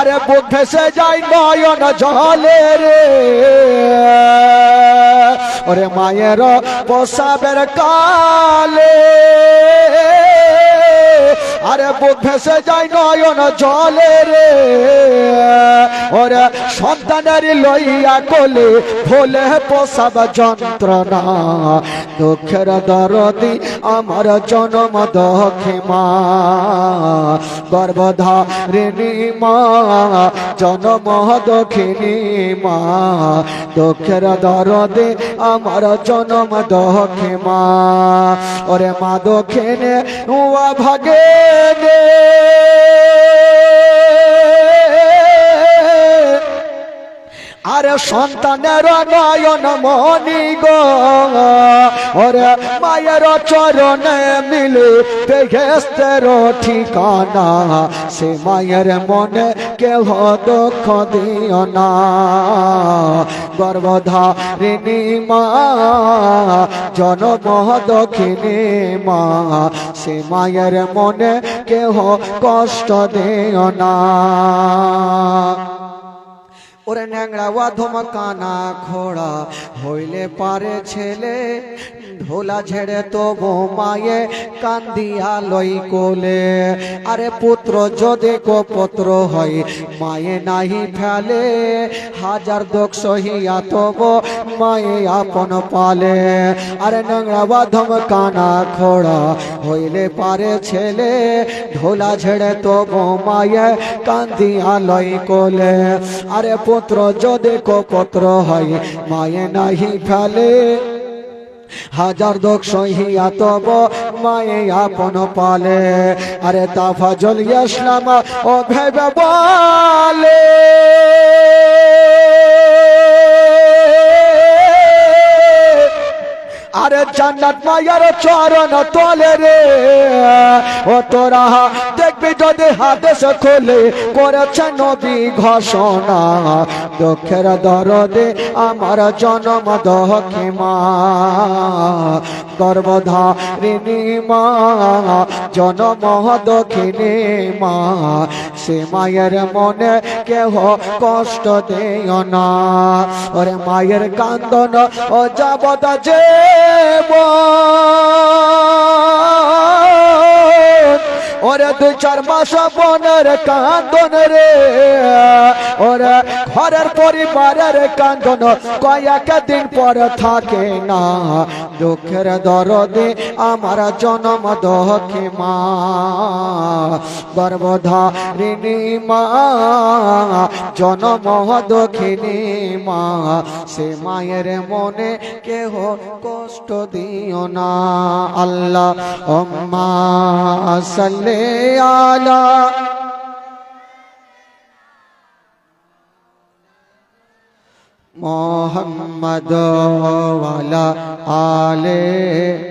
আরে বুক ভেসে যায় নয়ন জলে রে। ওরে মায়ের পোষাবের কালে। আরে বুক ভেসে যায় নয়ন জলে রে। ওরে সন্তানের লইয়া কোলে ভোলে পোষাব যন্ত্রণা। দুঃখের দরদি আমার জনম দক্ষে মা গর্ভধারিণী মা, জনম দক্ষিণী মা, দুঃখের দরদে আমার জনম দক্ষে মা। ওরে মা দক্ষিণে উয়া ভাগে আরে সন্তানের নয়ন মনি গো। ওরে মায়ের চরণে মিলে বেহেস্তের ঠিকানা, সে মায়ের মনে কেহ দুঃখ দিও না। গর্ভধারিণী মা, জনম দক্ষিণী মা, সে মায়ের মনে কেহ কষ্ট দিও না। ওরে ন্যাংরা ওয়াধম কানা খোড়া হইলে পারে ছেলে ঢোলা ঝেড়ে তো মায়ে কান্দিয়া লই কোলে। আরে পুত্র, যদি কো পুত্র হয়, মায়ে নাহি ফেলে। হাজার দোষ সহিয়া তব মায়ে আপন পালে। আরে নোংরা বাধম কানা খোড়া হইলে পারে ছেলে। ঢোলা ঝেড়ে তব মায়ে কান্দিয়া লই কোলে। আরে পুত্র, যদি কো পুত্র হয়, মায়ে নাহি ফেলে। হাজার দোক সহিয়া তব মায়ে আপন পালে। আরে তাফা জলিয়া ইসলাম ও ভেবে বলে আরে জান্নাত মায়ার চরণ তলে রে। ও তোরা, দেখবি যদি হাদেশ খোলে করেছে নবী ঘোষণা। দুঃখের দরদে আমার জনম দহকে মা গর্ভধারিণী মা, জনম দক্ষিণী মা। সে মায়ের মনে কেহ কষ্ট দেয় না। ওরে মায়ের কান্দন ও যাবত যে ওরে দুই চার মাস বনের কান্দন রে। ওরে ঘরের পরিবারের কান্দন কয়েক দিন পর থাকে না। দুঃখের দরদে আমার জনম দহকে মা। গর্ভধারিণী মা, জনম দক্ষিণী মা। সে মায়ের মনে কেহ কষ্ট দিও না। আল্লাহ, অম্মা সাল্লে আলা मोहम्मद वाला आले